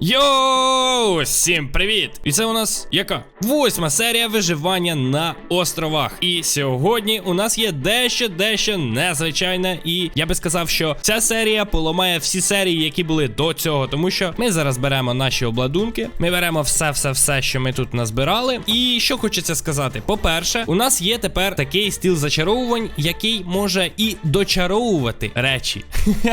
Йоу! Всім привіт! І це у нас яка? Восьма серія виживання на островах. І сьогодні у нас є дещо дещо незвичайне. І я би сказав, що ця серія поламає всі серії, які були до цього. Тому що ми зараз беремо наші обладунки, ми беремо все-все-все, що ми тут назбирали. І що хочеться сказати: по-перше, у нас є тепер такий стіл зачаровувань, який може і дочаровувати речі,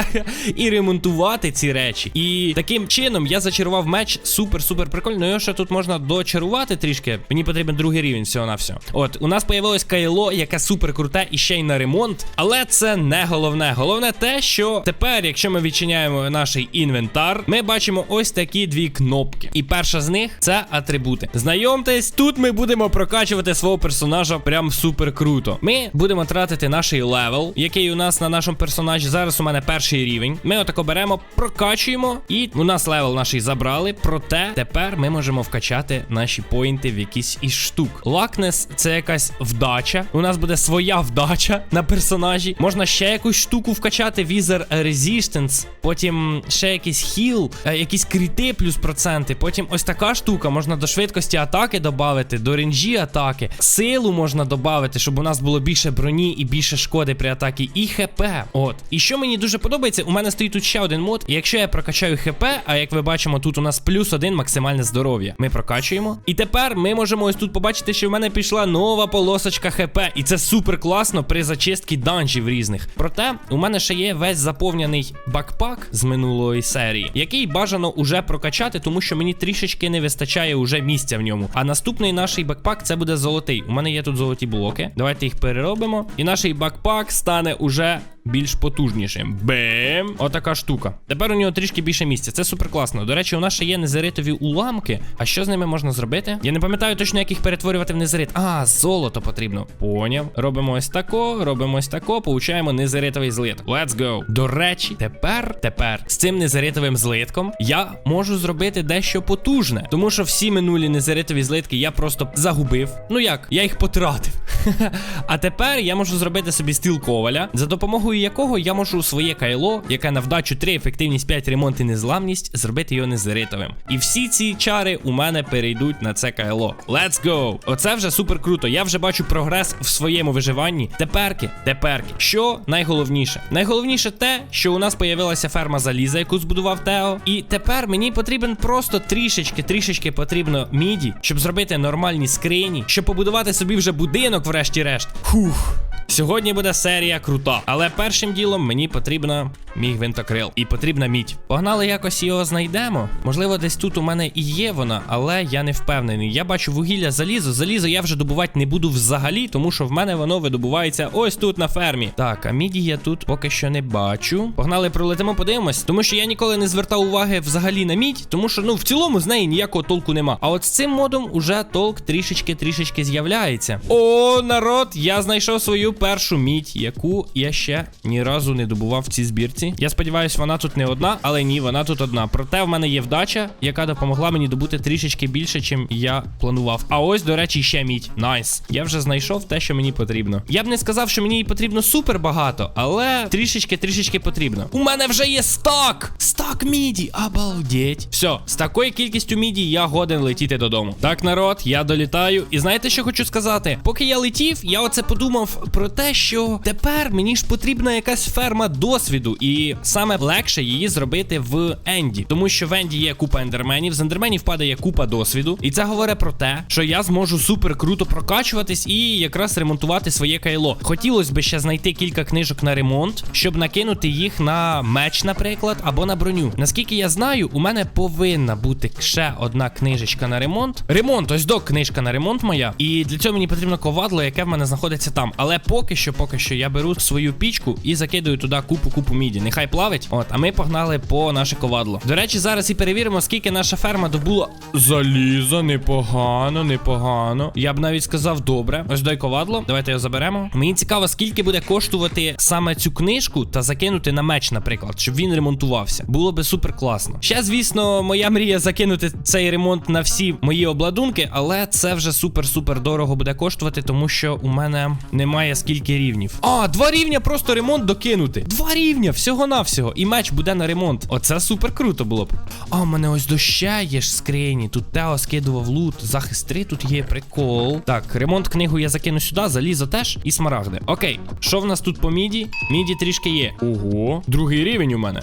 і ремонтувати ці речі. І таким чином я зачарував меч супер-супер прикольно. Його ще тут можна дочарувати трішки. Мені потрібен другий рівень всього на все. От, у нас появилось кайло, яке супер круте і ще й на ремонт. Але це не головне. Головне те, що тепер, якщо ми відчиняємо наш інвентар, ми бачимо ось такі дві кнопки. І перша з них це атрибути. Знайомтесь, тут ми будемо прокачувати свого персонажа прям супер круто. Ми будемо тратити наш левел, який у нас на нашому персонажі. Зараз у мене перший рівень. Ми отако беремо, прокачуємо, і у нас левел наш забрали. Проте тепер ми можемо вкачати наші поінти в якісь із штук. Лакнес це якась вдача. У нас буде своя вдача на персонажі. Можна ще якусь штуку вкачати. Візер Resistance, потім ще якийсь хіл, е, якісь кріти плюс проценти. Потім ось така штука. Можна до швидкості атаки додати, до ренжі атаки. Силу можна додати, щоб у нас було більше броні і більше шкоди при атакі. І ХП. От. І що мені дуже подобається, у мене стоїть тут ще один мод. Якщо я прокачаю ХП, а як ви бачимо, тут у нас плюс один максимальне здоров'я. Ми прокачуємо. І тепер ми можемо ось тут побачити, що в мене пішла нова полосочка ХП. І це супер класно при зачистці данжів різних. Проте у мене ще є весь заповнений бакпак з минулої серії, який бажано уже прокачати, тому що мені трішечки не вистачає уже місця в ньому. А наступний наш бакпак це буде золотий. У мене є тут золоті блоки. Давайте їх переробимо. І наш бакпак стане уже більш потужнішим. Бем! Отака штука. Тепер у нього трішки більше місця. Це супер класно. До речі, у нас ще є незеритові уламки. А що з ними можна зробити? Я не пам'ятаю точно, як їх перетворювати в незерит. А, золото потрібно. Поняв. Робимо ось тако, робимо ось тако, получаємо незеритовий злиток. Let's go. До речі, тепер, тепер з цим незеритовим злитком я можу зробити дещо потужне. Тому що всі минулі незеритові злитки я просто загубив. Ну як, я їх потратив. А тепер я можу зробити собі стіл коваля, за допомогою якого я можу своє кайло, яке на вдачу 3, ефективність 5, ремонт і незламність, зробити його незеритовим. І всі ці чари у мене перейдуть на це кайло. Let's go! Оце вже супер круто. Я вже бачу прогрес в своєму виживанні. Теперки, теперки. Що найголовніше? Найголовніше те, що у нас появилася ферма заліза, яку збудував Тео. І тепер мені потрібен просто трішечки, трішечки потрібно міді, щоб зробити нормальні скрині, щоб побудувати собі вже будинок, врешті-решт. Фух. Сьогодні буде серія крута, але першим ділом мені потрібна мій гвинтокрил. І потрібна мідь. Погнали якось його знайдемо. Можливо, десь тут у мене і є вона, але я не впевнений. Я бачу вугілля залізо. Залізо я вже добувати не буду взагалі, тому що в мене воно видобувається ось тут на фермі. Так, а міді я тут поки що не бачу. Погнали, пролетимо, подивимось, тому що я ніколи не звертав уваги взагалі на мідь, тому що ну в цілому з неї ніякого толку нема. А от з цим модом уже толк трішечки-трішечки з'являється. О, народ, я знайшов свою першу мідь, яку я ще ні разу не добував в цій збірці. Я сподіваюся, вона тут не одна, але ні, вона тут одна. Проте в мене є вдача, яка допомогла мені добути трішечки більше, чим я планував. А ось, до речі, ще мідь. Найс. Я вже знайшов те, що мені потрібно. Я б не сказав, що мені її потрібно супер багато, але трішечки-трішечки потрібно. У мене вже є стак! Стак міді! Обалдеть. Все, з такою кількістю міді я годен летіти додому. Так, народ, я долітаю. І знаєте, що хочу сказати? Поки я летів, я оце подумав про те, що тепер мені ж потрібна якась ферма досвіду, і саме легше її зробити в Енді. Тому що в Енді є купа ендерменів, з ендерменів падає купа досвіду. І це говорить про те, що я зможу супер круто прокачуватись і якраз ремонтувати своє кайло. Хотілося б ще знайти кілька книжок на ремонт, щоб накинути їх на меч, наприклад, або на броню. Наскільки я знаю, у мене повинна бути ще одна книжечка на ремонт. Ремонт, ось до книжка на ремонт моя. І для цього мені потрібно ковадло, яке в мене знаходиться там. Але поки що, поки що, я беру свою пічку і закидую туди купу-купу міді. Нехай плавить. От, а ми погнали по наше ковадло. До речі, зараз і перевіримо, скільки наша ферма добула. Заліза, непогано, непогано. Я б навіть сказав, добре. Ось дай ковадло. Давайте його заберемо. Мені цікаво, скільки буде коштувати саме цю книжку та закинути на меч, наприклад, щоб він ремонтувався. Було би супер класно. Ще, звісно, моя мрія закинути цей ремонт на всі мої обладунки, але це вже супер-супер дорого буде коштувати, тому що у мене немає скільки рівнів. А, два рівня просто ремонт докинути. Два рівня, всього-навсього. І меч буде на ремонт. Оце супер круто було б. А, у мене ось доща є ж скрині. Тут Тео скидував лут. Захист 3 тут є прикол. Так, ремонт книгу я закину сюди, залізо теж і смарагди. Окей, що в нас тут по міді? Міді трішки є. Ого, другий рівень у мене.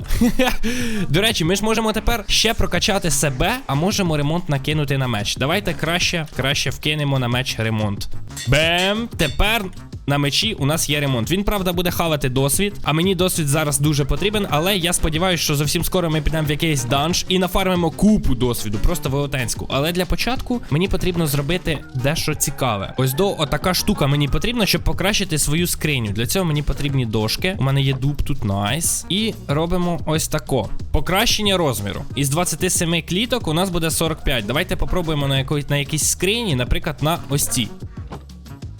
До речі, ми ж можемо тепер ще прокачати себе, а можемо ремонт накинути на меч. Давайте краще, краще вкинемо на меч ремонт. Бем! Тепер. На мечі у нас є ремонт. Він, правда, буде хавати досвід, а мені досвід зараз дуже потрібен. Але я сподіваюся, що зовсім скоро ми підемо в якийсь данж і нафармимо купу досвіду, просто велетенську. Але для початку мені потрібно зробити дещо цікаве. Ось до отака штука мені потрібна, щоб покращити свою скриню. Для цього мені потрібні дошки. У мене є дуб тут найс. І робимо ось тако. Покращення розміру. Із 27 кліток у нас буде 45. Давайте попробуємо на якої на якійсь скрині, наприклад, на ось цій.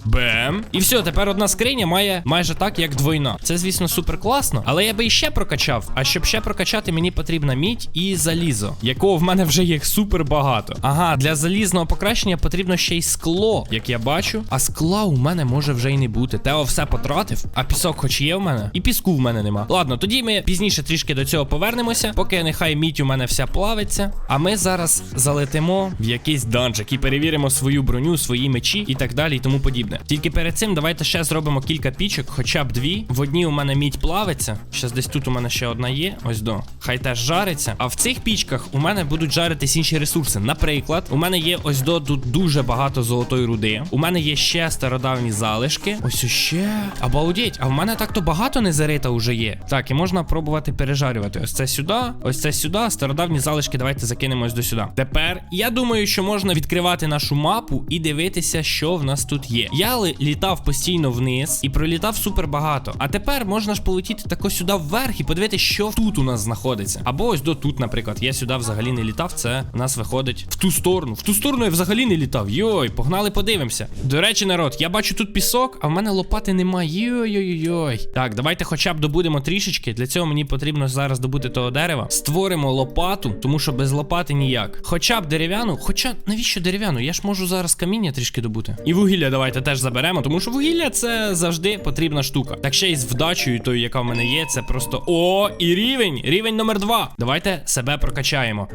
Бем. І все, тепер одна скриня має майже так, як двойна. Це, звісно, супер класно, але я би іще прокачав. А щоб ще прокачати, мені потрібна мідь і залізо, якого в мене вже є супер багато. Ага, для залізного покращення потрібно ще й скло, як я бачу. А скла у мене може вже й не бути. Тео все потратив, а пісок хоч є в мене, і піску в мене нема. Ладно, тоді ми пізніше трішки до цього повернемося, поки нехай мідь у мене вся плавиться. А ми зараз залетимо в якийсь данжик і перевіримо свою броню, свої мечі і так далі, і тому подібне. Тільки перед цим давайте ще зробимо кілька пічок, хоча б дві. В одній у мене мідь плавиться. Щас десь тут у мене ще одна є. Ось до. Хай теж жариться. А в цих пічках у мене будуть жаритись інші ресурси. Наприклад, у мене є ось до тут дуже багато золотої руди. У мене є ще стародавні залишки. Ось ще. Обалдеть, а в мене так-то багато незарита вже є. Так, і можна пробувати пережарювати. Ось це сюди, ось це сюди. Стародавні залишки давайте закинемо ось до сюди. Тепер я думаю, що можна відкривати нашу мапу і дивитися, що в нас тут є. Я літав постійно вниз і пролітав супер багато. А тепер можна ж полетіти тако сюди вверх і подивитися, що тут у нас знаходиться. Або ось до тут, наприклад. Я сюди взагалі не літав. Це у нас виходить в ту сторону. В ту сторону я взагалі не літав. Йой, погнали, подивимося. До речі, народ, я бачу тут пісок, а в мене лопати немає. Йой-йой-йой. Так, давайте хоча б добудемо трішечки. Для цього мені потрібно зараз добути того дерева. Створимо лопату, тому що без лопати ніяк. Хоча б дерев'яну. Хоча навіщо дерев'яну? Я ж можу зараз каміння трішки добути. І вугілля давайте теж заберемо, тому що вугілля це завжди потрібна штука. Так ще й з вдачею, тою, яка в мене є, це просто. О, і рівень! Рівень номер два. Давайте себе прокачаємо.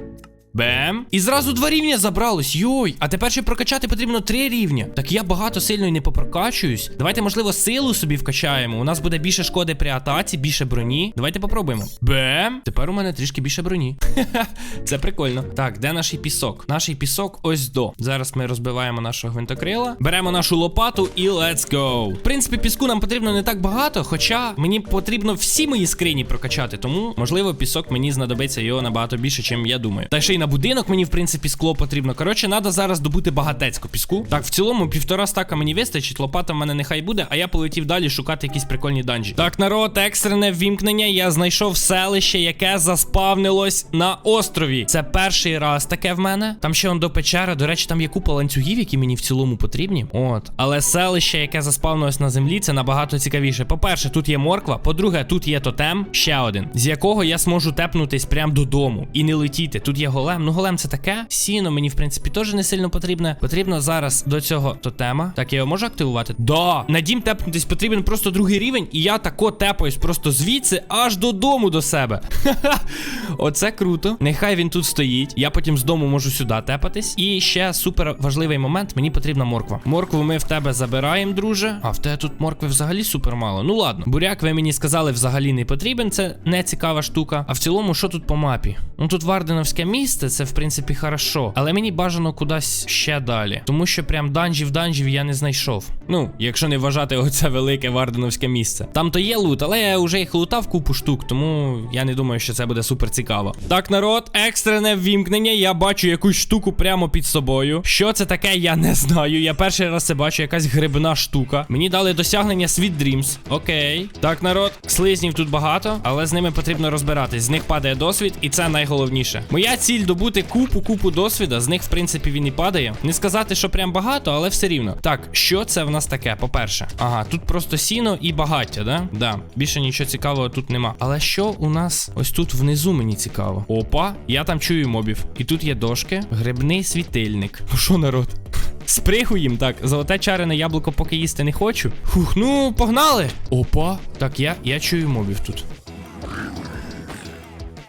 Бем. І зразу два рівня забралось. Йой. А тепер ще прокачати потрібно три рівня. Так я багато сильно і не попрокачуюсь. Давайте, можливо, силу собі вкачаємо. У нас буде більше шкоди при атаці, більше броні. Давайте попробуємо. Бем. Тепер у мене трішки більше броні. Це прикольно. Так, де наш пісок? Наш пісок ось до. Зараз ми розбиваємо нашого гвинтокрила. Беремо нашу лопату і let's go. В принципі, піску нам потрібно не так багато, хоча мені потрібно всі мої скрині прокачати. Тому, можливо, пісок мені знадобиться його набагато більше, чим я думаю. Та ще й на будинок мені, в принципі, скло потрібно. Коротше, треба зараз добути багатецько піску. Так, в цілому, півтора стака мені вистачить. Лопата в мене нехай буде, а я полетів далі шукати якісь прикольні данжі. Так, народ, екстрене ввімкнення. Я знайшов селище, яке заспавнилось на острові. Це перший раз таке в мене. Там ще он до печери. До речі, там є купа ланцюгів, які мені в цілому потрібні. От. Але селище, яке заспавнилось на землі, це набагато цікавіше. По-перше, тут є морква. По-друге, тут є тотем, ще один, з якого я зможу тепнутись прямо додому і не летіти. Тут є голем. Ну, голем це таке. Сіно мені, в принципі, теж не сильно потрібне. Потрібно зараз до цього тотема. Так, я його можу активувати? Да. На дім тепнутись потрібен просто другий рівень, і я тако тепаюсь просто звідси аж додому до себе. Оце круто. Нехай він тут стоїть. Я потім з дому можу сюди тепатись. І ще супер важливий момент: мені потрібна морква. Моркву ми в тебе забираємо, друже. А в тебе тут моркви взагалі супер мало. Ну ладно, буряк, ви мені сказали, взагалі не потрібен. Це не цікава штука. А в цілому, що тут по мапі? Ну тут Варденовське місце, це в принципі хорошо. Але мені бажано кудись ще далі. Тому що прям данжів данжів я не знайшов. Ну, якщо не вважати оце велике Варденовське місце. Там то є лут, але я вже їх лутав купу штук, тому я не думаю, що це буде супер цікаво. Так, народ, екстрене ввімкнення. Я бачу якусь штуку прямо під собою. Що це таке, я не знаю. Я перший раз це бачу, якась грибна штука. Мені дали досягнення Sweet Dreams. Окей. Так, народ, слизнів тут багато, але з ними потрібно розбиратись. З них падає досвід, і це найголовніше. Моя ціль добути купу купу досвіда. З них, в принципі, він і падає. Не сказати, що прям багато, але все рівно. Так, що це в нас таке? По-перше, ага, тут просто сіно і багаття, да? Да. Більше нічого цікавого тут нема. Але що у нас ось тут внизу мені цікаво? Опа, я там чую мобів. І тут є дошки, грибний світильник. Ну що, народ? Спригуємо. Так, золоте чарене яблуко поки їсти не хочу. Фух, ну погнали. Опа. Так, я, я чую мобів тут.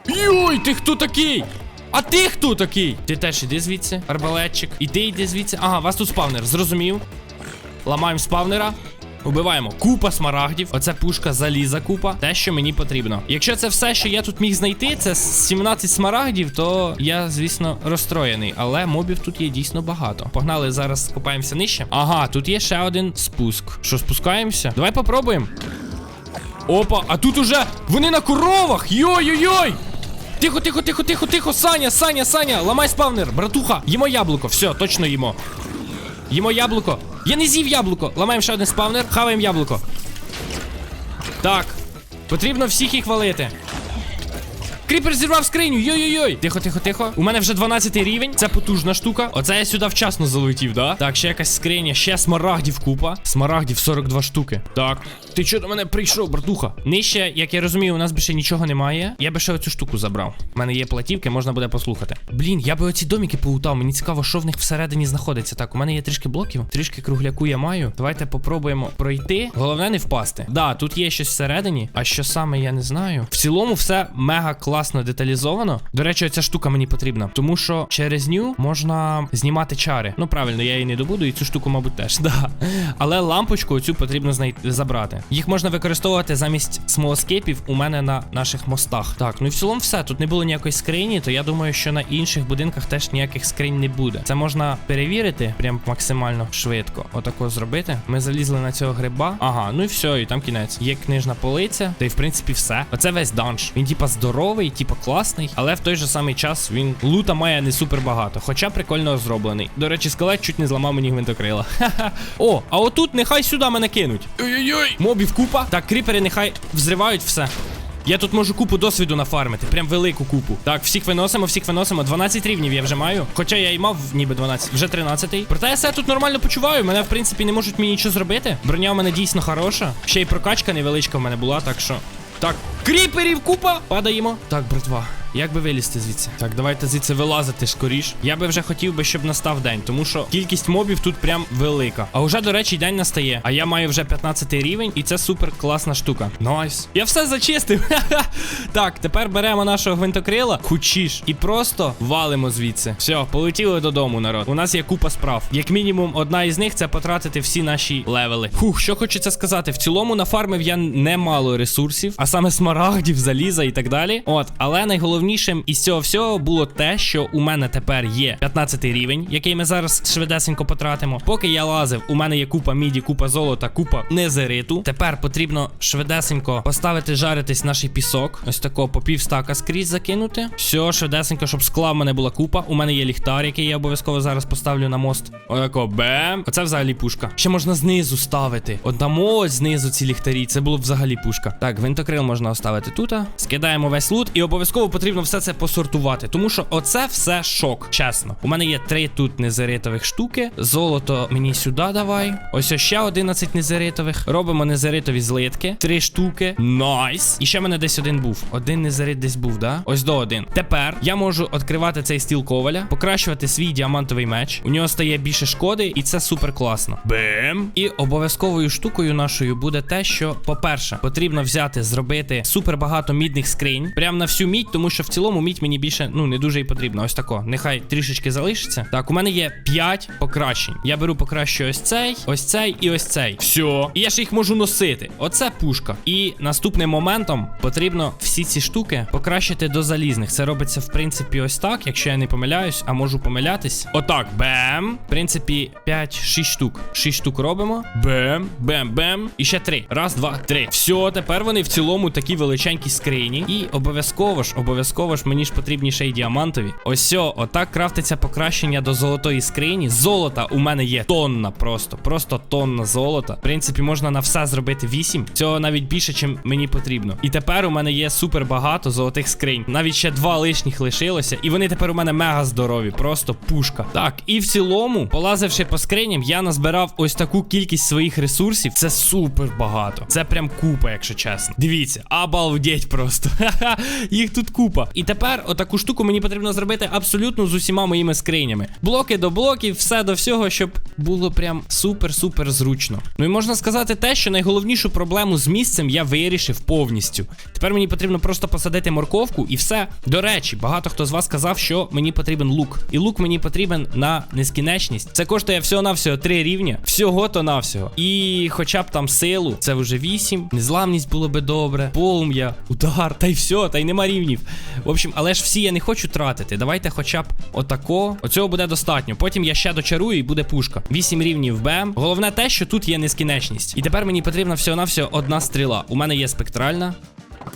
Йой, ти хто такий? А ти хто такий? Ти теж іди звідси, арбалетчик. І ти йди звідси. Ага, вас тут спавнер, зрозумів. Ламаємо спавнера. Убиваємо купа смарагдів. Оце пушка заліза купа. Те, що мені потрібно. Якщо це все, що я тут міг знайти, це 17 смарагдів, то я, звісно, розстроєний. Але мобів тут є дійсно багато. Погнали, зараз скопаємося нижче. Ага, тут є ще один спуск. Що, спускаємося? Давай попробуємо. Опа, а тут уже вони на коровах! Йой-йой-йой! Тихо, тихо, тихо, тихо, тихо, Саня, Саня, Саня, ламай спавнер, братуха, їмо яблуко, все, точно їмо. Їмо яблуко. Я не з'їв яблуко. Ламаємо ще один спавнер, хаваємо яблуко. Так. Потрібно всіх їх валити. Кріпер зірвав скриню. Йой-йой-йой. Тихо, тихо, тихо. У мене вже 12 рівень. Це потужна штука. Оце я сюди вчасно залетів, да? Так, ще якась скриня, ще смарагдів купа. Смарагдів 42 штуки. Так. Ти чого до мене прийшов, братуха? Нижче, як я розумію, у нас більше нічого немає. Я би ще оцю штуку забрав. У мене є платівки, можна буде послухати. Блін, я би оці доміки поутав. Мені цікаво, що в них всередині знаходиться. Так, у мене є трішки блоків, трішки кругляку я маю. Давайте попробуємо пройти. Головне не впасти. Да, тут є щось всередині, а що саме я не знаю. В цілому все мега класно деталізовано. До речі, оця штука мені потрібна, тому що через ню можна знімати чари. Ну правильно, я її не добуду, і цю штуку, мабуть, теж. Да. Але лампочку оцю потрібно знайти забрати. Їх можна використовувати замість смолоскейпів у мене на наших мостах. Так, ну і в цілому все. Тут не було ніякої скрині, то я думаю, що на інших будинках теж ніяких скринь не буде. Це можна перевірити прям максимально швидко. Отако зробити. Ми залізли на цього гриба. Ага, ну і все, і там кінець. Є книжна полиця, та й в принципі все. Оце весь данж. Він типа здоровий, типа класний, але в той же самий час він лута має не супер багато, хоча прикольно зроблений. До речі, скелет чуть не зламав мені гвинтокрила. Ха-ха. О, а отут нехай сюди мене кинуть. Ой-ой-ой. Мобів купа. Так, кріпери нехай взривають все. Я тут можу купу досвіду нафармити, прям велику купу. Так, всіх виносимо, всіх виносимо. 12 рівнів я вже маю. Хоча я і мав ніби 12, вже 13. Проте я себе тут нормально почуваю. Мене, в принципі, не можуть мені нічого зробити. Броня у мене дійсно хороша. Ще й прокачка невеличка в мене була, так що. Так, кріперів купа! Падаємо. Так, братва. Як би вилізти звідси? Так, давайте звідси вилазити скоріш. Я би вже хотів би, щоб настав день, тому що кількість мобів тут прям велика. А вже, до речі, день настає. А я маю вже 15 рівень, і це супер класна штука. Найс. Я все зачистив. Так, тепер беремо нашого гвинтокрила, кучіш, і просто валимо звідси. Все, полетіли додому, народ. У нас є купа справ. Як мінімум, одна із них це потратити всі наші левели. Фух, що хочеться сказати. В цілому нафармив я немало ресурсів, а саме смарагдів, заліза і так далі. От, але найголовнішим із цього всього було те, що у мене тепер є 15 рівень, який ми зараз швидесенько потратимо. Поки я лазив, у мене є купа міді, купа золота, купа незериту. Тепер потрібно швидесенько поставити жаритись наш пісок. Ось такого по півстака скрізь закинути. Все, швидесенько, щоб скла в мене була купа. У мене є ліхтар, який я обов'язково зараз поставлю на мост. Отако, бем. Оце взагалі пушка. Ще можна знизу ставити. Отдамо ось знизу ці ліхтарі. Це було взагалі пушка. Так, гвинтокрил можна оставити тут. Скидаємо весь лут, і обов'язково потрібно все це посортувати. Тому що оце все шок. Чесно. У мене є три тут незеритових штуки. Золото мені сюди давай. Ось ще 11 незеритових. Робимо незеритові злитки. Три штуки. Найс. І ще мене десь один був. Один незерит десь був, да? Ось до один. Тепер я можу відкривати цей стіл коваля, покращувати свій діамантовий меч. У нього стає більше шкоди, і це супер класно. Бем. І обов'язковою штукою нашою буде те, що, по-перше, потрібно взяти, зробити супер багато мідних скринь. Прям на всю мідь, тому що в цілому мідь мені більше ну не дуже і потрібно. Ось тако. Нехай трішечки залишиться. Так, у мене є 5 покращень. Я беру покращую ось цей, ось цей і ось цей. Все. І я ж їх можу носити. Оце пушка. І наступним моментом потрібно всі ці штуки покращити до залізних. Це робиться, в принципі, ось так, якщо я не помиляюсь, а можу помилятись. Отак. Бем. В принципі, 5-6 штук. 6 штук робимо. Бем, бем, бем. І ще 3. Раз, два, три. Все, тепер вони в цілому такі величенькі скрині. І обов'язково ж, обов'язково ж мені ж потрібні ще й діамантові. Ось сьо, отак крафтиться покращення до золотої скрині. Золота у мене є тонна просто. Просто тонна золота. В принципі, можна на все зробити 8. Цього навіть більше, чим мені потрібно. І тепер у мене є супер багато золотих скринь. Навіть ще два лишніх лишилося. І вони тепер у мене мега здорові. Просто пушка. Так, і в цілому, полазивши по скриням, я назбирав ось таку кількість своїх ресурсів. Це супер багато. Це прям купа, якщо чесно. Дивіться, обалдеть просто. Їх тут купа. Купа. І тепер отаку штуку мені потрібно зробити абсолютно з усіма моїми скринями. Блоки до блоків, все до всього, щоб було прям супер-супер зручно. Ну і можна сказати те, що найголовнішу проблему з місцем я вирішив повністю. Тепер мені потрібно просто посадити морковку і все. До речі, багато хто з вас сказав, що мені потрібен лук. І лук мені потрібен на нескінченність. Це коштує всього-навсього 3 рівня. Всього то навсього. І хоча б там силу, це вже 8. Незламність було би добре. Полум'я, удар, та й все, та й нема рівнів. В общем, але ж всі я не хочу тратити. Давайте хоча б отако. Оцього буде достатньо. Потім я ще дочарую і буде пушка. 8 рівнів БМ. Головне те, що тут є нескінченність. І тепер мені потрібна всього-навсього одна стріла. У мене є спектральна.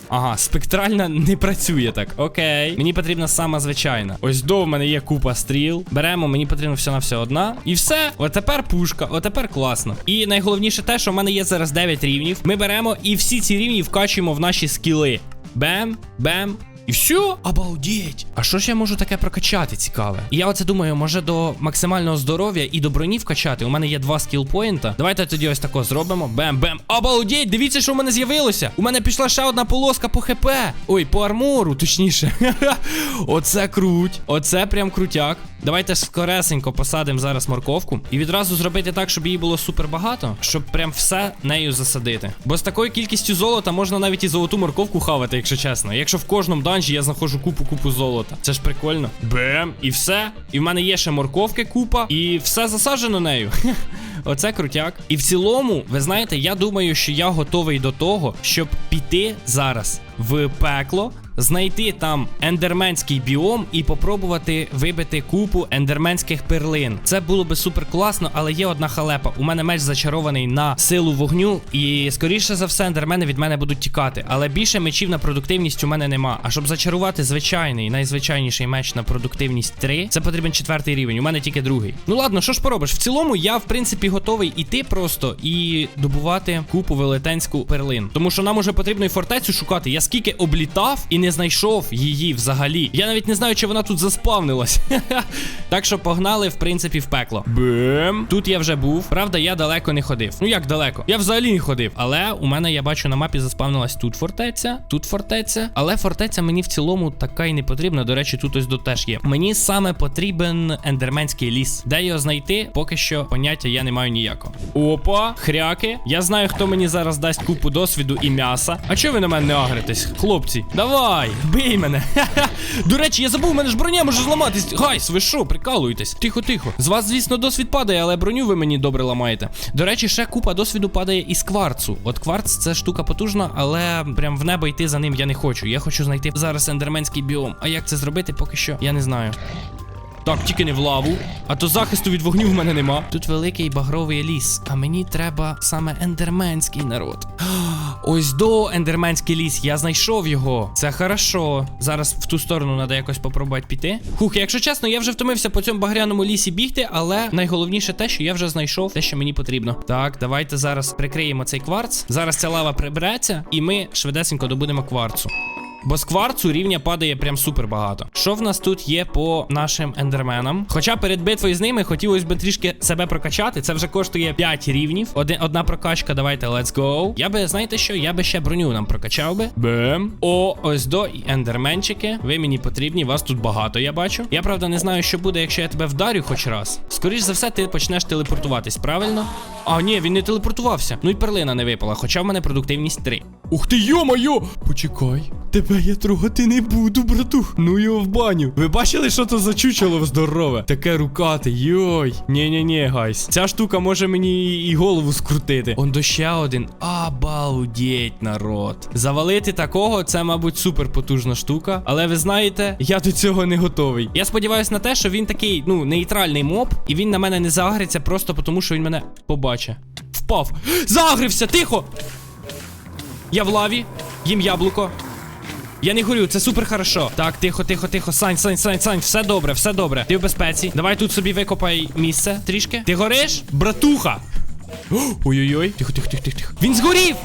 Ага, спектральна не працює так. Окей. Мені потрібна сама звичайна. Ось до в мене є купа стріл. Беремо, мені потрібно все на все одна. І все. Отепер пушка, отепер класно. І найголовніше те, що в мене є зараз 9 рівнів. Ми беремо і всі ці рівні вкачуємо в наші скіли. Бем, бем. І все? Обалдеть! А що ж я можу таке прокачати, цікаве? І я оце думаю, може до максимального здоров'я і до броні вкачати. У мене є два скілпоінта. Давайте тоді ось тако зробимо. Бем-бем. Обалдеть! Дивіться, що у мене з'явилося. У мене пішла ще одна полоска по ХП. Ой, по армору, точніше. Оце круть. Оце прям крутяк. Давайте скоресенько посадимо зараз морковку. І відразу зробити так, щоб її було супер багато, щоб прям все нею засадити. Бо з такою кількістю золота можна навіть і золоту морковку хавати, якщо чесно. Якщо в кожному данжі я знаходжу купу-купу золота. Це ж прикольно. Бем, і все. І в мене є ще морковки купа, і все засаджено нею. Оце крутяк. І в цілому, ви знаєте, я думаю, що я готовий до того, щоб піти зараз в пекло. Знайти там ендерменський біом і попробувати вибити купу ендерменських перлин. Це було би супер класно, але є одна халепа. У мене меч зачарований на силу вогню, і скоріше за все, ендермени від мене будуть тікати. Але більше мечів на продуктивність у мене нема. А щоб зачарувати звичайний, найзвичайніший меч на продуктивність 3, це потрібен четвертий рівень. У мене тільки другий. Ну ладно, що ж поробиш? В цілому я, в принципі, готовий іти просто і добувати купу велетенську перлин. Тому що нам уже потрібно і фортецю шукати. Я скільки облітав і не знайшов її взагалі. Я навіть не знаю, чи вона тут заспавнилась. так що погнали, в принципі, в пекло. Бем. Тут я вже був. Правда, я далеко не ходив. Ну як далеко? Я взагалі не ходив. Але у мене я бачу на мапі заспавнилась тут фортеця, тут фортеця. Але фортеця мені в цілому така й не потрібна. До речі, тут ось до теж є. Мені саме потрібен ендерменський ліс. Де його знайти? Поки що поняття я не маю ніякого. Опа, хряки. Я знаю, хто мені зараз дасть купу досвіду і м'яса. А чого ви на мене не агритесь? Хлопці, давай, бий мене. До речі, я забув, у мене ж броня може зламатись. Гайс, ви що, прикалуєтесь? Тихо, тихо. З вас, звісно, досвід падає, але броню ви мені добре ламаєте. До речі, ще купа досвіду падає із кварцу. От кварц це штука потужна, але прям в небо йти за ним я не хочу. Я хочу знайти зараз ендерменський біом. А як це зробити, поки що я не знаю. Так, тільки не в лаву. А то захисту від вогню в мене нема. Тут великий багровий ліс, а мені треба саме ендерменський народ. Ось до ендерменський ліс. Я знайшов його. Це хорошо. Зараз в ту сторону треба якось попробувати піти. Хух, якщо чесно, я вже втомився по цьому багряному лісі бігти, але найголовніше те, що я вже знайшов те, що мені потрібно. Так, давайте зараз прикриємо цей кварц. Зараз ця лава прибереться, і ми швидесенько добудемо кварцу. Бо з кварцу рівня падає прям супер багато. Що в нас тут є по нашим ендерменам? Хоча перед битвою з ними хотілося б трішки себе прокачати. Це вже коштує 5 рівнів. Один, одна прокачка, давайте, let's go. Я би, знаєте що, я би ще броню нам прокачав би. Бем. О, ось до ендерменчики. Ви мені потрібні, вас тут багато, я бачу. Я правда не знаю, що буде, якщо я тебе вдарю хоч раз. Скоріш за все, ти почнеш телепортуватись, правильно? А, ні, він не телепортувався. Ну і перлина не випала, хоча в мене продуктивність 3. Ух ти, йо-моє! Почекай. Тебе я трогати не буду, братух. Ну його в баню. Ви бачили, що то за чучело здорове? Таке рукате, йой. Ні-ні-ні, гайс. Ця штука може мені і голову скрутити. Он до ще один. Обалдеть, народ. Завалити такого, це, мабуть, супер потужна штука. Але ви знаєте, я до цього не готовий. Я сподіваюся на те, що він такий, ну, нейтральний моб, і він на мене не загриться просто тому, що він мене побачить. Впав. Загрився, тихо! Я в лаві, їм яблуко. Я не горю, це супер хорошо. Так, тихо, тихо, тихо. Сань, Сань, Сань, Сань, все добре, все добре. Ти в безпеці. Давай тут собі викопай місце трішки. Ти гориш? Братуха! Ой-ой-ой. Тихо, тихо, тихо, тихо, тихо. Він згорів!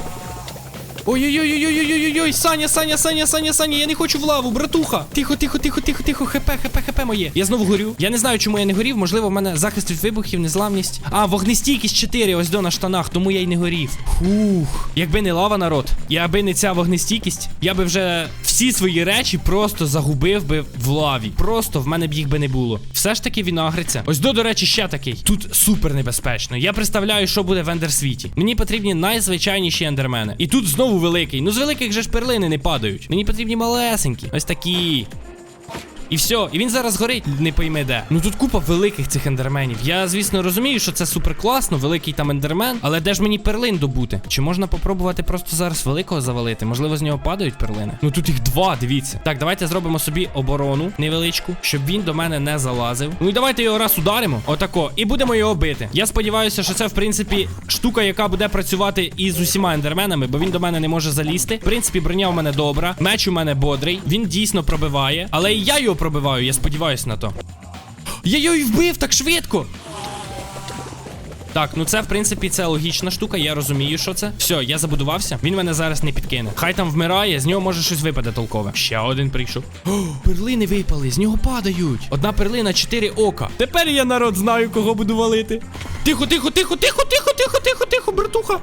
Ой-ой-ой-ой-ой-ой-ой, Саня, Саня, Саня, Саня, Саня, я не хочу в лаву, братуха. Тихо, тихо, тихо, тихо, тихо, хп, хп, хп моє. Я знову горю. Я не знаю, чому я не горів. Можливо, в мене захист від вибухів, незламність. А, вогнестійкість 4, ось до на штанах, тому я й не горів. Фух. Якби не лава, народ, якби не ця вогнестійкість, я би вже всі свої речі просто загубив би в лаві. Просто в мене б їх би не було. Все ж таки він агриться. Ось до, до речі, ще такий. Тут супер небезпечно. Я представляю, що буде в ендерсвіті. Мені потрібні найзвичайніші ендермени. І тут знову великий. Ну з великих же ж перлини не падають. Мені потрібні малесенькі. Ось такі. І все, і він зараз горить, не пойме де. Ну тут купа великих цих ендерменів. Я, звісно, розумію, що це супер класно, великий там ендермен, але де ж мені перлин добути? Чи можна попробувати просто зараз великого завалити? Можливо, з нього падають перлини? Ну тут їх два, дивіться. Так, давайте зробимо собі оборону невеличку, щоб він до мене не залазив. Ну і давайте його раз ударимо. Отако. І будемо його бити. Я сподіваюся, що це, в принципі, штука, яка буде працювати із усіма ендерменами, бо він до мене не може залізти. В принципі, броня у мене добра, меч у мене бодрий. Він дійсно пробиває, але я його пробиваю, я сподіваюся на то. Я його і вбив так швидко. Так, ну це в принципі це логічна штука, я розумію, що це. Все, я забудувався. Він мене зараз не підкине. Хай там вмирає, з нього може щось випаде толкове. Ще один прийшов. О, перлини випали, з нього падають. Одна перлина, чотири ока. Тепер я народ знаю, кого буду валити. Тихо, тихо, тихо, тихо, тихо, тихо, тихо, тихо, братуха.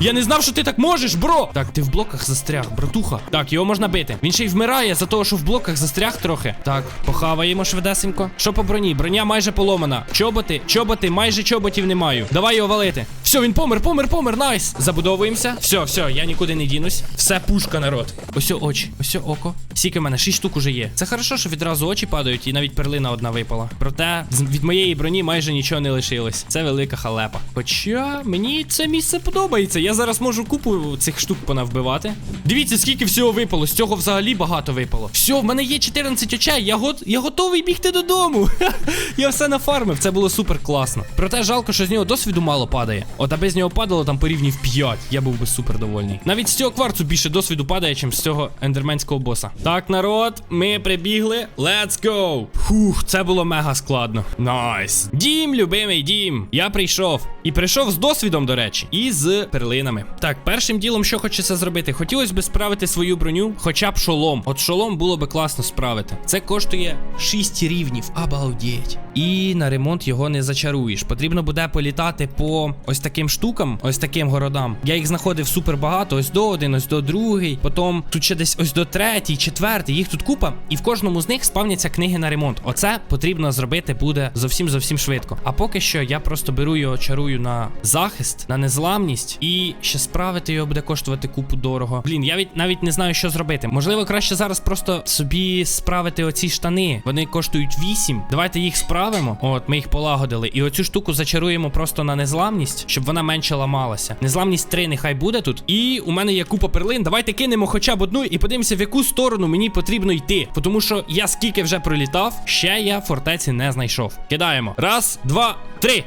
Я не знав, що ти так можеш, бро. Так, ти в блоках застряг, братуха. Так, його можна бити. Він ще й вмирає за того, що в блоках застряг трохи. Так, похаваємо швидесенько. Що по броні? Броня майже поломана. Чоботи, чоботи, майже чоботів не маю. Давай його валити. Все, він помер, помер, помер, найс. Забудовуємося. Все, все, я нікуди не дінусь. Все пушка, народ. Ось очі, ось око. Скільки в мене? Шість штук уже є. Це хорошо, що відразу очі падають, і навіть перлина одна випала. Проте від моєї броні майже нічого не лишилось. Це велика халепа. Хоча мені це місце подобається. Я зараз можу купу цих штук понавбивати. Дивіться, скільки всього випало. З цього взагалі багато випало. Все, в мене є 14 очей. Я гот... я готовий бігти додому. я все нафармив. Це було супер класно. Проте жалко, що з нього досвіду мало падає. От аби з нього падало там по рівні в 5. Я був би супер довольний. Навіть з цього кварцу більше досвіду падає, ніж з цього ендерменського боса. Так, народ, ми прибігли. Let's go! Фух, це було мега складно. Найс. Дім, любимий дім. Я прийшов. І прийшов з досвідом, до речі, і з перлинами. Так, першим ділом, що хочеться зробити? Хотілося б справити свою броню, хоча б шолом. От шолом було би класно справити. Це коштує 6 рівнів. Обалдеть. І на ремонт його не зачаруєш. Потрібно буде політати по ось таким штукам, ось таким городам. Я їх знаходив супер багато. Ось до один, ось до другий. Потім тут ще десь ось до третій, четвертий. Їх тут купа. І в кожному з них спавняться книги на ремонт. Оце потрібно зробити буде зовсім зовсім швидко. А поки що я просто беру його, чарую на захист, на незламність, і ще справити його буде коштувати купу дорого. Блін, я від навіть не знаю, що зробити. Можливо, краще зараз просто собі справити оці штани. Вони коштують 8. Давайте їх справимо. От, ми їх полагодили. І оцю штуку зачаруємо просто на незламність, щоб вона менше ламалася. Незламність 3 нехай буде тут. І у мене є купа перлин. Давайте кинемо хоча б одну і подивимося, в яку сторону мені потрібно йти. Тому що я скільки вже пролітав, ще я фортеці не знайшов. Кидаємо. Раз, два, три.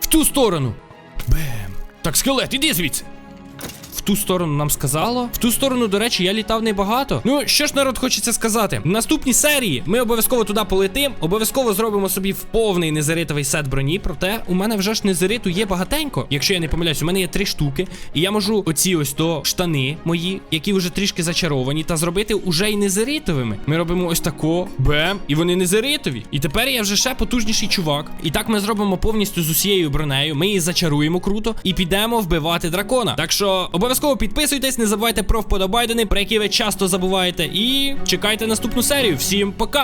В ту сторону. Бем. Так, скелет, іди звідси. В ту сторону нам сказало. В ту сторону, до речі, я літав небагато. Ну, що ж народ хочеться сказати? В наступній серії ми обов'язково туди полетим, обов'язково зробимо собі в повний незаритовий сет броні. Проте у мене вже ж незариту є багатенько. Якщо я не помиляюсь, у мене є три штуки. І я можу оці ось то штани мої, які вже трішки зачаровані, та зробити уже й незаритовими. Ми робимо ось тако, бем, і вони незаритові. І тепер я вже ще потужніший чувак. І так ми зробимо повністю з усією бронею. Ми її зачаруємо круто і підемо вбивати дракона. Так що обов'язково підписуйтесь, не забувайте про вподобайдени, про які ви часто забуваєте. І чекайте наступну серію. Всім пока!